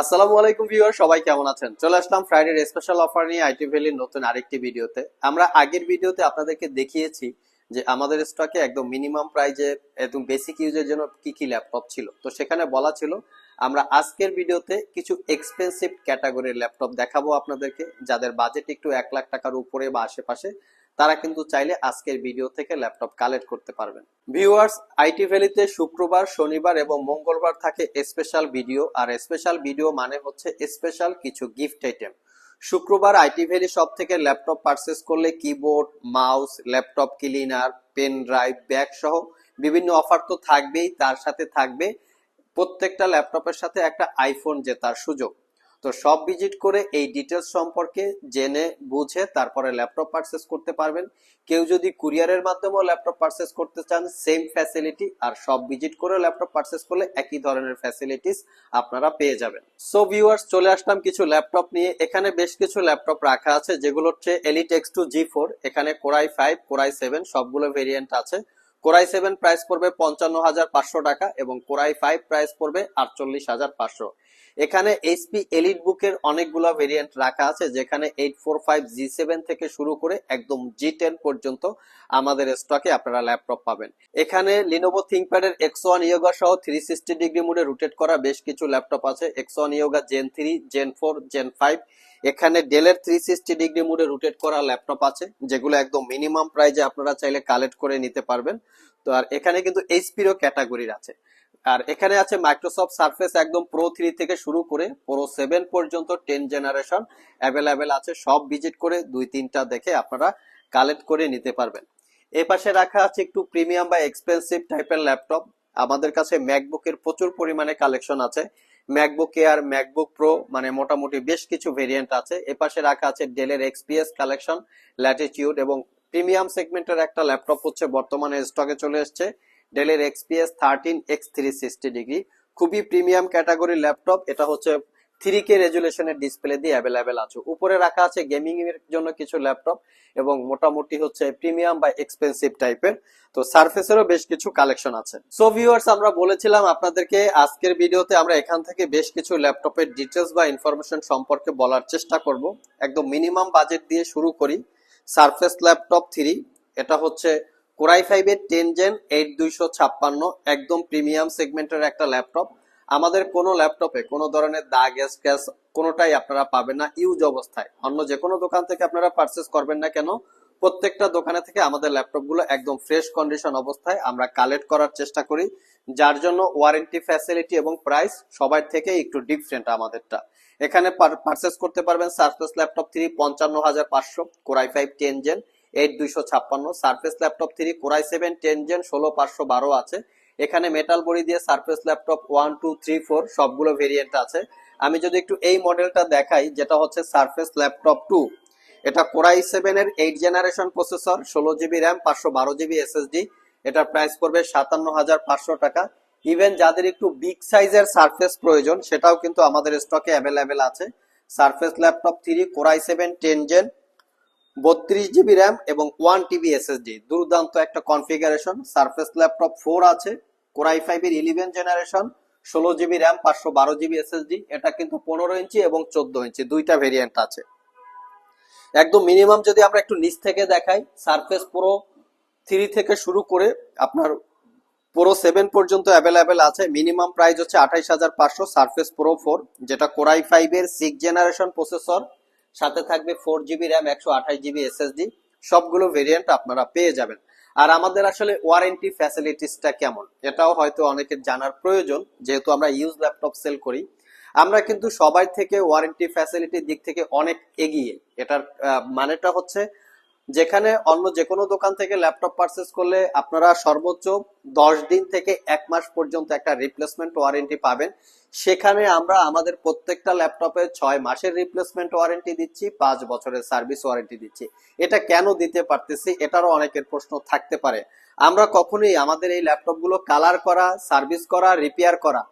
আসসালামু আলাইকুম ভিউয়ার, সবাই কেমন আছেন? চলে আসলাম ফ্রাইডের স্পেশাল অফার নিয়ে আইটি ভ্যালির নতুন আরেকটি ভিডিওতে। আমরা আগের ভিডিওতে আপনাদেরকে দেখিয়েছি যে আমাদের স্টকে একদম মিনিমাম প্রাইজে একদম বেসিক ইউজের জন্য কি কি ল্যাপটপ ছিল। তো সেখানে বলা ছিল, আমরা আজকের ভিডিওতে কিছু এক্সপেন্সিভ ক্যাটাগরির ল্যাপটপ দেখাবো আপনাদেরকে, যাদের বাজেট একটু এক লাখ টাকার উপরে বা আশেপাশে। তারা কিন্তু চাইলে আজকের ভিডিও থেকে ল্যাপটপ কালেক্ট করতে পারবেন। ভিউয়ার্স আইটি ভ্যালিতে শুক্রবার, শনিবার এবং মঙ্গলবার থাকে স্পেশাল ভিডিও আর স্পেশাল ভিডিও মানে হচ্ছে স্পেশাল কিছু গিফট আইটেম শুক্রবার আইটি ভ্যালি সব থেকে ল্যাপটপ পারচেস করলে keyboard mouse laptop cleaner pen drive bag সহ বিভিন্ন অফার তো থাকবেই, তার সাথে থাকবে প্রত্যেকটা ল্যাপটপের সাথে একটা আইফোন জেতার সুযোগ। তো সব ভিজিট করে এই ডিটেলস সম্পর্কে জেনে, বুঝে, তারপরে ল্যাপটপ পারচেস করতে পারবেন। কেউ যদি কুরিয়ারের মাধ্যমেও ল্যাপটপ পারচেস করতে চান সেম ফ্যাসিলিটি আর সব ভিজিট করে ল্যাপটপ পারচেস করলে একই ধরনের ফ্যাসিলিটিস আপনারা পেয়ে যাবেন। সো ভিউয়ার্স চলে আসলাম কিছু ল্যাপটপ নিয়ে। এখানে বেশ কিছু ল্যাপটপ রাখা আছে, যেগুলো হচ্ছে Elite X two G four এখানে core i five core i seven সবগুলো ভেরিয়েন্ট আছে। কোরাই সেভেন প্রাইস পড়বে পঞ্চান্ন হাজার পাঁচশো টাকা এবং কোরাই ফাইভ প্রাইস পড়বে আটচল্লিশ হাজার পাঁচশো। এখানে এইচপি এলিট বুকের অনেকগুলো ভেরিয়েন্ট রাখা আছে, যেখানে eight four five G seven থেকে শুরু করে একদম জি টেন পর্যন্ত আমাদের স্টকে আপনারা ল্যাপটপ পাবেন। এখানে লিনোভো থিঙ্কপ্যাডের এক্স ওয়ান ইয়োগা সহ থ্রি সিক্সটি ডিগ্রি মোডে রোটেট করা বেশ কিছু ল্যাপটপ আছে X one Yoga gen three gen four gen five এখানে ডেলের থ্রি সিক্সটি ডিগ্রি মোডে রোটেট করা ল্যাপটপ আছে, যেগুলো একদম মিনিমাম প্রাইজে আপনারা চাইলে কালেক্ট করে নিতে পারবেন। তো আর এখানে কিন্তু এইচপিরও ক্যাটাগরির আছে। আর এখানে আছে মাইক্রোসফট সার্ফেস একদম প্রো থ্রি থেকে শুরু করে প্রো সেভেন পর্যন্ত টেন জেনারেশন অ্যাভেলেবেল আছে। সব ভিজিট করে দুই তিনটা দেখে আপনারা কালেক্ট করে নিতে পারবেন। এ পাশে রাখা আছে একটু প্রিমিয়াম বা এক্সপেন্সিভ টাইপের ল্যাপটপ আমাদের কাছে ম্যাকবুকের প্রচুর পরিমাণে কালেকশন আছে। ম্যাকবুক এয়ার ম্যাকবুক প্রো মানে মোটামুটি বেশ কিছু ভেরিয়েন্ট আছে। এ পাশে রাখা আছে ডেলের এক্সপিএস কালেকশন ল্যাটিটিউড এবং প্রিমিয়াম সেগমেন্টের একটা ল্যাপটপ হচ্ছে বর্তমানে স্টকে চলে এসছে। ডেলের XPS thirteen X three sixty degree খুবই প্রিমিয়াম ক্যাটাগরি ল্যাপটপ এটা হচ্ছে থ্রি কে রেজুলেশনের ডিসপ্লে দিয়ে অ্যাভেলেবেল আছে। উপরে রাখা আছে গেমিং এর জন্য কিছু ল্যাপটপ এবং মোটামুটি হচ্ছে প্রিমিয়াম বা এক্সপেন্সিভ টাইপের তো সার্ফেসেরও বেশ কিছু কালেকশন আছে। সো ভিউয়ার্স আমরা বলেছিলাম আপনাদেরকে আজকের ভিডিওতে আমরা এখান থেকে বেশ কিছু ল্যাপটপের ডিটেলস বা ইনফরমেশন সম্পর্কে বলার চেষ্টা করব। একদম মিনিমাম বাজেট দিয়ে শুরু করি। সারফেস ল্যাপটপ থ্রি এটা হচ্ছে কোরাই ফাইভের টেন জেন এইট দুইশো ছাপ্পান্ন একদম প্রিমিয়াম সেগমেন্টের একটা ল্যাপটপ আমাদের কোনো ল্যাপটপে কোনো ধরনের দাগ স্ক্র্যাচ কোনোটাই আপনারা পাবেন না ইউজ অবস্থায়। অন্য যে কোনো দোকান থেকে আপনারা পারচেস করবেন না কেন, প্রত্যেকটা দোকানে থেকে আমাদের ল্যাপটপগুলো একদম ফ্রেশ কন্ডিশন অবস্থায় আমরা কালেক্ট করার চেষ্টা করি, যার জন্য ওয়ারেন্টি ফ্যাসিলিটি এবং প্রাইস সবার থেকে একটু ডিফারেন্ট আমাদেরটা। এখানে পারচেস করতে পারবেন সার্ফেস ল্যাপটপ থ্রি পঞ্চান্ন হাজার পাঁচশো core i five ten gen eight দুইশো ছাপ্পান্ন Surface laptop three core i seven ten gen ষোলো পাঁচশো বারো আছে। এখানে মেটাল বডি দিয়ে Surface laptop one two three four সবগুলো ভেরিয়েন্ট আছে। আমি যদি একটু এই মডেলটা দেখাই, যেটা হচ্ছে সার্ফেস ল্যাপটপ টু এটা কোরাই সেভেন এর এইট জেনারেশন প্রসেসর ষোলো জিবি র্যাম পাঁচশো বারো জিবি এসএসডি এটার প্রাইস পড়বে সাতান্ন হাজার পাঁচশো টাকা। ইভেন যাদের একটু বিগ সাইজের সার্ফেস প্রয়োজন, সেটাও কিন্তু আমাদের স্টকে অ্যাভেলেবেল আছে। Surface laptop three core i seven ten gen বত্রিশ জিবি র্যাম এবং ওয়ান টিবি এসএসডি দুর্দান্ত একটা কনফিগারেশন, সারফেস ল্যাপটপ ফোর আছে, কোরাই ফাইভ এর ইলেভেন জেনারেশন, ষোলো জিবি র্যাম, পাঁচশো বারো জিবি এসএসডি এটা কিন্তু পনেরো ইঞ্চি এবং চোদ্দ ইঞ্চি, দুইটা ভেরিয়েন্ট আছে। একদম মিনিমাম যদি আমরা একটু নিচ থেকে দেখাই, সারফেস প্রো থ্রি থেকে শুরু করে আপনার প্রো সেভেন পর্যন্ত অ্যাভেলেবেল আছে, মিনিমাম প্রাইস হচ্ছে আঠাইশ হাজার পাঁচশো, সার্ফেস প্রো ফোর যেটা কোরাই ফাইভ এর সিক্স জেনারেশন প্রসেসর সাথে থাকবে ফোর জিবি র্যাম একশো আঠাশ জিবি এসএসডি সবগুলো ভেরিয়েন্ট আপনারা পেয়ে যাবেন। আর আমাদের আসলে ওয়ারেন্টি ফ্যাসিলিটিসটা কেমন? এটাও হয়তো অনেকের জানার প্রয়োজন, যেহেতু আমরা ইউজ ল্যাপটপ সেল করি। আমরা কিন্তু সবাই থেকে ওয়ারেন্টি ফ্যাসিলিটির দিক থেকে অনেক এগিয়ে। এটার মানেটা হচ্ছে যেখানে অন্য যে কোনো দোকান থেকে ল্যাপটপ পারচেস করলে আপনারা সর্বোচ্চ দশ দিন থেকে এক মাস পর্যন্ত একটা রিপ্লেসমেন্ট ওয়ারেন্টি পাবেন। সেখানে আমরা আমাদের প্রত্যেকটা ল্যাপটপে ছয় মাসের রিপ্লেসমেন্ট ওয়ারেন্টি দিচ্ছি, পাঁচ বছরের সার্ভিস ওয়ারেন্টি দিচ্ছি। এটা কেন দিতে পারতেছি এটারও অনেকের প্রশ্ন থাকতে পারে। আমরা কখনোই আমাদের এই ল্যাপটপগুলো কালার করা সার্ভিস করা রিপেয়ার করা,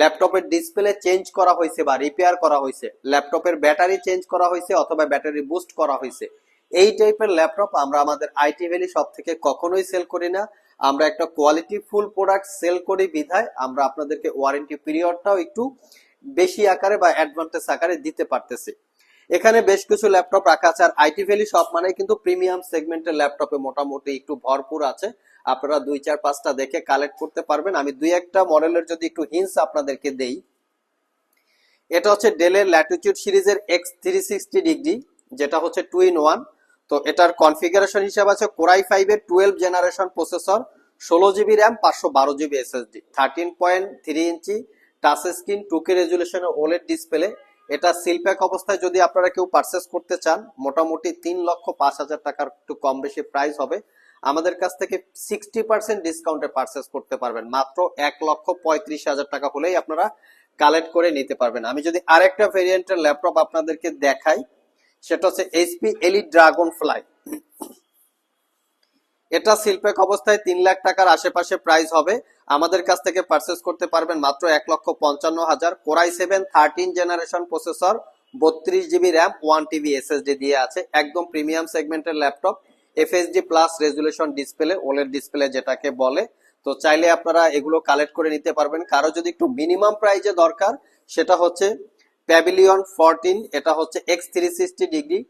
ল্যাপটপের ডিসপ্লে চেঞ্জ করা হয়েছে বা রিপেয়ার করা হয়েছে, ল্যাপটপের ব্যাটারি চেঞ্জ করা হয়েছে অথবা ব্যাটারি বুস্ট করা হয়েছে এই টাইপের ল্যাপটপ আমরা আমাদের আইটি ভ্যালি সব থেকে কখনোই সেল করি না। আমরা একটা কোয়ালিটি ফুল প্রোডাক্ট সেল করি বিধায় আমরা আপনাদেরকে ওয়ারেন্টি পিরিয়ডটাও একটু বেশি আকারে বা অ্যাডভান্টেজ আকারে দিতে পারতেছি। এখানে বেশ কিছু ল্যাপটপ রাখা আছে আর আইটি ভ্যালি সব মানে কিন্তু প্রিমিয়াম সেগমেন্টের ল্যাপটপে মোটামুটি একটু ভরপুর আছে। আপনারা দুই, চার, পাঁচটা দেখে কালেক্ট করতে পারবেন। আমি দুই, একটা মডেলের যদি একটু হিন্স আপনাদেরকে দেই। এটা হচ্ছে ডেলের ল্যাটিটিউড সিরিজের এক্স থ্রি সিক্সটি ডিগ্রি যেটা হচ্ছে টু ইন ওয়ান তো এটার কনফিগারেশন হিসাব আছে Core i five twelve generation processor ষোলো জিবি র্যাম পাঁচশো বারো GB SSD thirteen point three inch touch screen two K রেজুলেশনের OLED display এটা সিলপ্যাক অবস্থায় যদি আপনারা কেউ পারচেস করতে চান, মোটামুটি তিন লক্ষ পাঁচ হাজার টাকার একটু কম বেশি প্রাইস হবে। আমাদের কাছ থেকে সিক্সটি পার্সেন্ট ডিসকাউন্টে পারচেস করতে পারবেন। মাত্র এক লক্ষ পঁয়ত্রিশ হাজার টাকা হলেই আপনারা কালেক্ট করে নিতে পারবেন। আমি যদি আরেকটা ভেরিয়েন্টের ল্যাপটপ আপনাদেরকে দেখাই সেটা হচ্ছে এইচপি এলি ড্রাগন ফ্লাই এটা শিল্পেক অবস্থায় তিন লাখ টাকার আশেপাশে প্রাইস হবে। আমাদের কাছ থেকে পারচেস করতে পারবেন মাত্র এক লক্ষ পঞ্চান্ন হাজার। Core i seven thirteen generation processor বত্রিশ GB RAM one TB SSD দিয়ে আছে। একদম প্রিমিয়াম সেগমেন্টের laptop FHD plus resolution display ওলের ডিসপ্লে যেটাকে বলে। তো চাইলে আপনারা এগুলো কালেক্ট করে নিতে পারবেন। কারও যদি একটু মিনিমাম প্রাইজে দরকার, সেটা হচ্ছে প্যাভিলিয়ন ফোরটিন এটা হচ্ছে X three sixty degree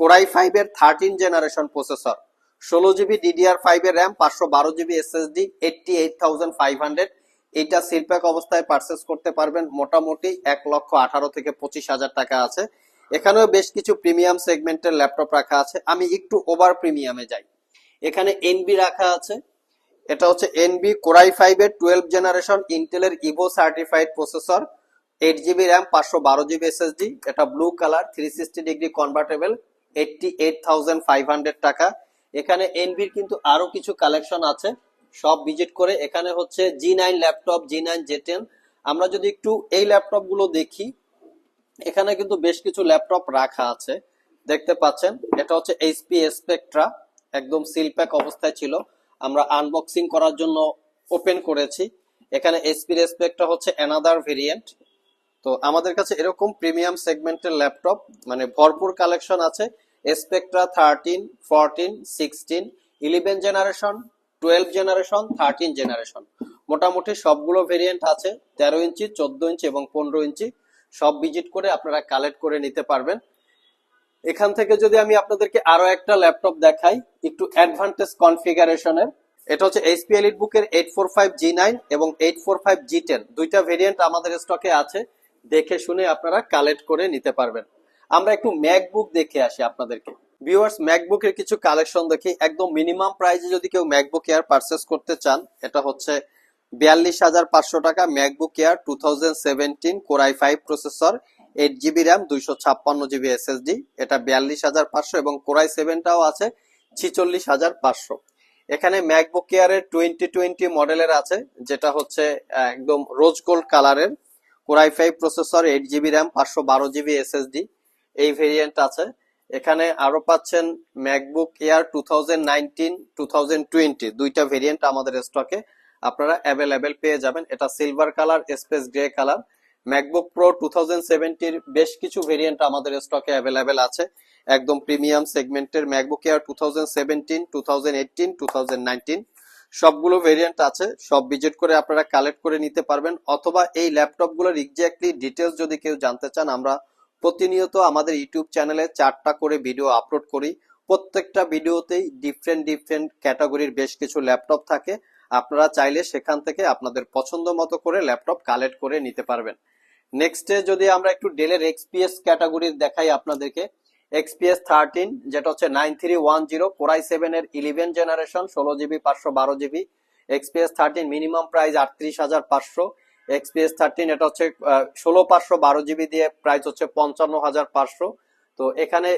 Core i five thirteen generation processor ষোলো জিবি ডিডিআর ফাইভ এর র্যাম পাঁচশো বারো GB SSD eighty eight thousand five hundred এইটা সিলপ্যাক অবস্থায় পারচেস করতে পারবেন, মোটামুটি এক লক্ষ আঠারো থেকে পঁচিশ হাজার টাকা আছে। এখানেও বেশ কিছু প্রিমিয়াম সেগমেন্টের ল্যাপটপ রাখা আছে, আমি একটু ওভার প্রিমিয়ামে যাই। এখানে এনবি রাখা আছে, এটা হচ্ছে এনবি কোরাই ফাইভ এর টুয়েলভ জেনারেশন ইন্টেলের Evo certified processor eight GB RAM পাঁচশো বারো জিবি এসএসডি এটা blue colour three sixty degree convertible eighty eight thousand five hundred টাকা। এখানে এনবির কিন্তু আরও কিছু কালেকশন আছে, সব ভিজিট করে। এখানে হচ্ছে G nine laptop G nine J ten আমরা যদি একটু এই ল্যাপটপগুলো দেখি, এখানে কিন্তু বেশ কিছু ল্যাপটপ রাখা আছে, দেখতে পাচ্ছেন। এটা হচ্ছে এইচপি স্পেকট্রা একদম সিলপ্যাক অবস্থায় ছিল। আমরা আনবক্সিং করার জন্য ওপেন করেছি। এখানে এইচপি স্পেকট্রা হচ্ছে অ্যানাদার ভেরিয়েন্ট তো আমাদের কাছে এরকম প্রিমিয়াম সেগমেন্টের ল্যাপটপ মানে ভরপুর কালেকশন আছে। Spectre thirteen fourteen sixteen eleven generation twelve generation thirteen generation মোটামুটি সবগুলো ভেরিয়েন্ট আছে, তেরো ইঞ্চি, চোদ্দ ইঞ্চি এবং পনেরো ইঞ্চি। সব ভিজিট করে আপনারা কালেক্ট করে নিতে পারবেন। এখান থেকে যদি আমি আপনাদেরকে আরও একটা ল্যাপটপ দেখাই, একটু অ্যাডভান্টেজ কনফিগারেশনের এটা হচ্ছে এইচপি এলিট বুকের eight four five G nine এবং eight four five G ten দুইটা ভেরিয়েন্ট আমাদের স্টকে আছে। দেখে শুনে আপনারা কালেক্ট করে নিতে পারবেন। আমরা একটু ম্যাকবুক দেখে আসি আপনাদেরকে। ভিউয়ার্স ম্যাকবুকের কিছু কালেকশন দেখি। একদম মিনিমাম প্রাইসে যদি কেউ ম্যাকবুক এয়ার পারচেস করতে চান, এটা হচ্ছে বিয়াল্লিশ হাজার পাঁচশো টাকা। MacBook Air two thousand seventeen core i five processor eight GB RAM দুইশো ছাপ্পান্ন জিবি এসএসডি এটা বিয়াল্লিশ হাজার পাঁচশো এবং কোরাই সেভেনটাও আছে ছিচল্লিশ হাজার পাঁচশো। এখানে ম্যাকবুক এয়ারের টোয়েন্টি টোয়েন্টি মডেলের আছে, যেটা হচ্ছে একদম রোজ গোল্ড কালারের core i five processor eight GB RAM পাঁচশো বারো জিবি এসএসডি এই ভেরিয়েন্ট আছে। এখানে আরও পাচ্ছেন MacBook Air two thousand nineteen two thousand twenty দুইটা ভেরিয়েন্ট আমাদের স্টকে আপনারা অ্যাভেলেবেল পেয়ে যাবেন। এটা silver colour space grey colour MacBook Pro two thousand সেভেন্টির বেশ কিছু ভেরিয়েন্ট আমাদের স্টকে অ্যাভেলেবেল আছে। একদম প্রিমিয়াম সেগমেন্টের MacBook Air two thousand seventeen two thousand eighteen two thousand nineteen সবগুলো ভেরিয়েন্ট আছে, সব ভিজিট করে আপনারা কালেক্ট করে নিতে পারবেন, অথবা এই ল্যাপটপগুলোর এক্স্যাক্টলি ডিটেলস যদি কেউ জানতে চান, আমরা প্রতিনিয়ত আমাদের ইউটিউব চ্যানেলে চারটা করে ভিডিও আপলোড করি। প্রত্যেকটা ভিডিওতেই ডিফারেন্ট ডিফারেন্ট ক্যাটাগরির বেশ কিছু ল্যাপটপ থাকে। আপনারা চাইলে সেখান থেকে আপনাদের পছন্দ মতো করে ল্যাপটপ কালেক্ট করে নিতে পারবেন। নেক্সটে যদি আমরা একটু ডেলের এক্সপিএস ক্যাটাগরির দেখাই আপনাদেরকে এক্সপিএস থার্টিন যেটা হচ্ছে nine three one zero core i seven এর ইলেভেন জেনারেশন ষোলো জিবি পাঁচশো বারো GB XPS thirteen minimum price আটত্রিশ হাজার পাঁচশো এক্সপিএস থার্টিন এটা হচ্ছে ষোলো পাঁচশো বারো জিবি দিয়ে প্রাইস হচ্ছে পঞ্চান্ন হাজার পাঁচশো। তো এখানে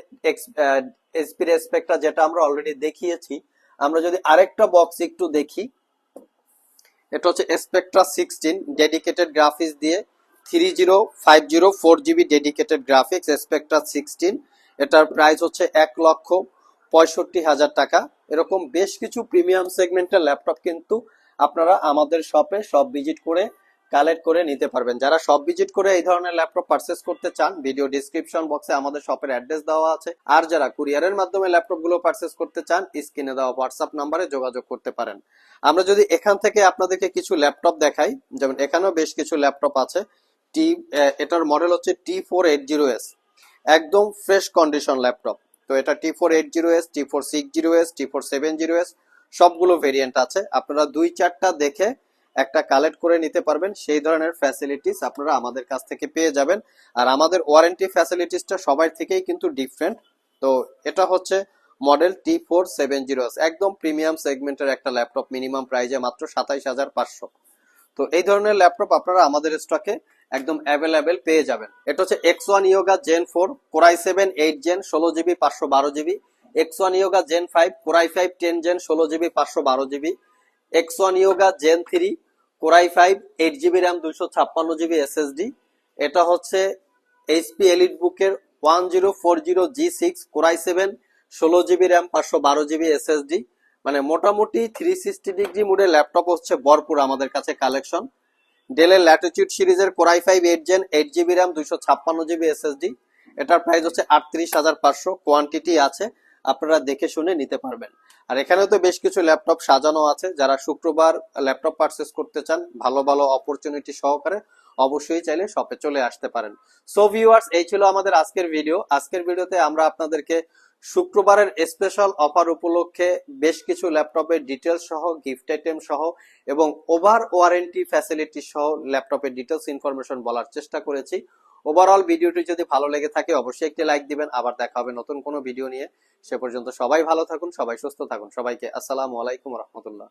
এসপি রেসপেক্টটা যেটা আমরা অলরেডি দেখিয়েছি, আমরা যদি আরেকটা বক্স একটু দেখি, এটা হচ্ছে স্পেকট্রা সিক্সটিন ডেডিকেটেড গ্রাফিক্স দিয়ে three zero five zero four GB dedicated graphics Spectre sixteen এটার প্রাইস হচ্ছে এক লক্ষ পঁয়ষট্টি হাজার টাকা। এরকম বেশ কিছু প্রিমিয়াম সেগমেন্টের ল্যাপটপ কিন্তু আপনারা আমাদের শপে সব ভিজিট করে কালেক্ট করে নিতে পারবেন। যারা সব ভিজিট করে এই ধরনের ল্যাপটপ পারচেস করতে চান ভিডিও ডিসক্রিপশন বক্সে আমাদের শপের অ্যাড্রেস দেওয়া আছে। আর যারা কুরিয়ারের মাধ্যমে ল্যাপটপগুলো পারচেস করতে চান স্ক্রিনে দেওয়া হোয়াটসঅ্যাপ নাম্বারে যোগাযোগ করতে পারেন। আমরা যদি এখান থেকে আপনাদেরকে কিছু ল্যাপটপ দেখাই, যেমন এখানেও বেশ কিছু ল্যাপটপ আছে। টি এটার মডেল হচ্ছে T four eight zero S একদম ফ্রেশ কন্ডিশন ল্যাপটপ তো এটা T four eight zero S T four six zero S T four seven zero S সবগুলো ভেরিয়েন্ট আছে। আপনারা দুই চারটা দেখে একটা কালেক্ট করে নিতে পারবেন। সেই ধরনের ফ্যাসিলিটিস আপনারা আমাদের কাছ থেকে পেয়ে যাবেন। আর আমাদের ওয়ারেন্টি ফ্যাসিলিটিসটা সবার থেকেই কিন্তু ডিফারেন্ট তো এটা হচ্ছে model T four seven zero একদম প্রিমিয়াম সেগমেন্টের একটা ল্যাপটপ মিনিমাম প্রাইজে মাত্র সাতাইশ হাজার পাঁচশো। তো এই ধরনের ল্যাপটপ আপনারা আমাদের স্টকে একদম অ্যাভেলেবেল পেয়ে যাবেন। এটা হচ্ছে X one Yoga gen four core i seven eight gen ষোলো জিবি পাঁচশো বারো GB X one Yoga gen five core i five ten gen ষোলো জিবি পাঁচশো বারো GB X one Yoga gen three core i five eight GB RAM দুশো ছাপ্পান্ন GB SSD এটা হচ্ছে এইচপি এলিট বুকের one zero four zero G six core i seven ষোলো GB RAM পাঁচশো বারো জিবি এসএসডি মানে মোটামুটি থ্রি সিক্সটি ডিগ্রি মুডে ল্যাপটপ হচ্ছে ভরপুর আমাদের কাছে কালেকশন ডেলের ল্যাটিটিউড সিরিজের core i five eight gen eight GB RAM দুইশো ছাপ্পান্ন জিবি এসএসডি এটার প্রাইস হচ্ছে আটত্রিশ হাজার পাঁচশো। কোয়ান্টিটি আছে, আপনারা দেখে শুনে নিতে পারবেন। আর এখানেও তো বেশ কিছু ল্যাপটপ সাজানো আছে। যারা শুক্রবার ল্যাপটপ পারচেস করতে চান, ভালো ভালো অপরচুনিটি সহকারে অবশ্যই চাইলে শপে চলে আসতে পারেন। সো ভিউয়ার্স এই ছিল আমাদের আজকের ভিডিও আজকের ভিডিওতে আমরা আপনাদেরকে শুক্রবারের স্পেশাল অফার উপলক্ষে বেশ কিছু ল্যাপটপের ডিটেলস সহ গিফট আইটেম সহ এবং ওভার ওয়ারেন্টি ফ্যাসিলিটি সহ ল্যাপটপের ডিটেলস ইনফরমেশন বলার চেষ্টা করেছি। ওভারঅল ভিডিওটি যদি ভালো লেগে থাকে, অবশ্যই একটি লাইক দিবেন। আবার দেখা হবে নতুন কোনো ভিডিও নিয়ে। সে পর্যন্ত সবাই ভালো থাকুন, সবাই সুস্থ থাকুন। সবাইকে আসসালামু আলাইকুম রহমতুল্লাহ।